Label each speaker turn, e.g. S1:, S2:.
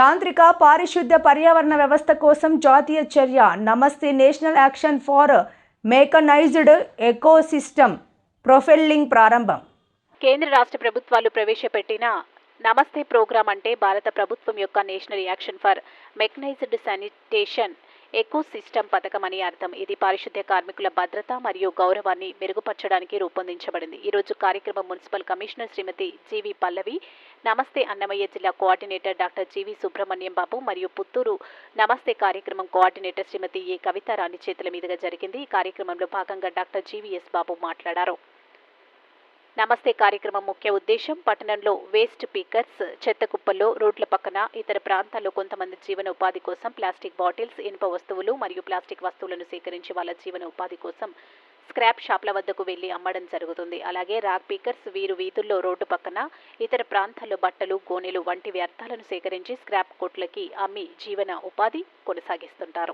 S1: యాంత్రిక పారిశుద్ధ్య పర్యావరణ వ్యవస్థ కోసం జాతీయ చర్య. నమస్తే national action for mechanised ecosystem propelling ప్రారంభం.
S2: కేంద్ర రాష్ట్ర ప్రభుత్వాలు ప్రవేశపెట్టిన నమస్తే ప్రోగ్రాం అంటే భారత ప్రభుత్వం యొక్క national action for mechanised sanitation eco system పథకం అని అర్థం. ఇది పారిశుద్ధ్య కార్మికుల భద్రత మరియు గౌరవాన్ని మెరుగుపరచడానికి రూపొందించబడింది. ఈరోజు కార్యక్రమం మున్సిపల్ కమిషనర్ శ్రీమతి జీవి పల్లవి నమస్తే అన్నమయ్య జిల్లా coordinator doctor G V Subrahmanyam Babu మరియు పుత్తూరు నమస్తే కార్యక్రమం కోఆర్డినేటర్ శ్రీమతి ఏ కవితారాణి చేతుల మీదుగా జరిగింది. ఈ కార్యక్రమంలో భాగంగా డాక్టర్ జీవీఎస్ బాబు మాట్లాడారు. నమస్తే కార్యక్రమం ముఖ్య ఉద్దేశం పట్టణంలో వేస్ట్ పీకర్స్ చెత్త కుప్పల్లో రోడ్ల పక్కన ఇతర ప్రాంతాల్లో కొంతమంది జీవన ఉపాధి కోసం ప్లాస్టిక్ బాటిల్స్ ఇనుప వస్తువులు మరియు ప్లాస్టిక్ వస్తువులను సేకరించి వాళ్ళ జీవన ఉపాధి కోసం స్క్రాప్ షాప్ల వద్దకు వెళ్ళి అమ్మడం జరుగుతుంది. అలాగే రాక్ పీకర్స్ వీరు వీధుల్లో రోడ్డు పక్కన ఇతర ప్రాంతాల్లో బట్టలు గోనెలు వంటి వ్యర్థాలను సేకరించి స్క్రాప్ కొట్లకి అమ్మి జీవన ఉపాధి కొనసాగిస్తుంటారు.